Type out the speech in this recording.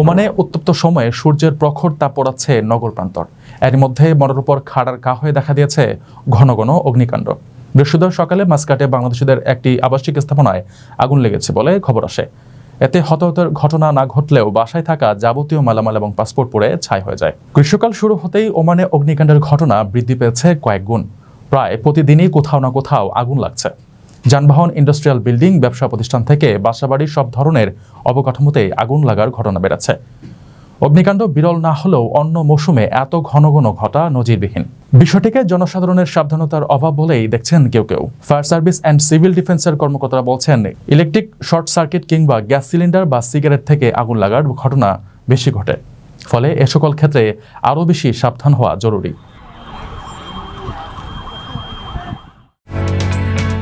ওমানে উত্তপ্ত সময়ে সূর্যের প্রখর তাপ পড়াচ্ছে নগর প্রান্তর। এর মধ্যে মনের উপর খাড়ার কা হয়ে দেখা দিয়েছে ঘন ঘন অগ্নিকাণ্ড। বৃহস্পতিবার সকালে মাসকাটে বাংলাদেশিদের একটি আবাসিক স্থাপনায় আগুন লেগেছে বলে খবর আসে। এতে হতাহতের ঘটনা না ঘটলেও বাসায় থাকা যাবতীয় মালামাল এবং পাসপোর্ট পড়ে ছাই হয়ে যায়। গ্রীষ্মকাল শুরু হতেই ওমানে অগ্নিকাণ্ডের ঘটনা বৃদ্ধি পেয়েছে কয়েক গুণ। প্রায় প্রতিদিনই কোথাও না কোথাও আগুন লাগছে। যানবাহন, ইন্ডাস্ট্রিয়াল বিল্ডিং, ব্যবসা প্রতিষ্ঠান থেকে বাসাবাড়ি সব ধরনের অবকাঠামোতে আগুন লাগার ঘটনা বেড়েছে। অগ্নিকাণ্ড বিরল না হলেও অন্য মৌসুমে এত ঘন ঘন ঘটা নজিরবিহীন। বিষয়টিকে জনসাধারণের সাবধানতার অভাব বলেই দেখছেন কেউ কেউ। ফায়ার সার্ভিস অ্যান্ড সিভিল ডিফেন্সের কর্মকর্তারা বলছেন, ইলেকট্রিক শর্ট সার্কিট কিংবা গ্যাস সিলিন্ডার বা সিগারেট থেকে আগুন লাগার ঘটনা বেশি ঘটে। ফলে এ সকল ক্ষেত্রে আরও বেশি সাবধান হওয়া জরুরি।